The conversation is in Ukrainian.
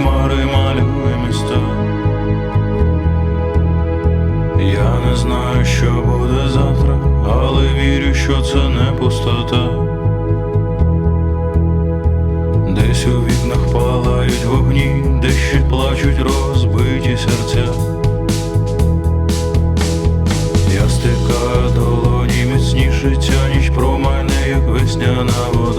хмари малює міста. Я не знаю, що буде завтра, але вірю, що це не пустота. Десь у вікнах палають вогні, де ще плачуть розбиті серця. Я стикаю долоні міцніше, ця ніч про мене, як весняна вода.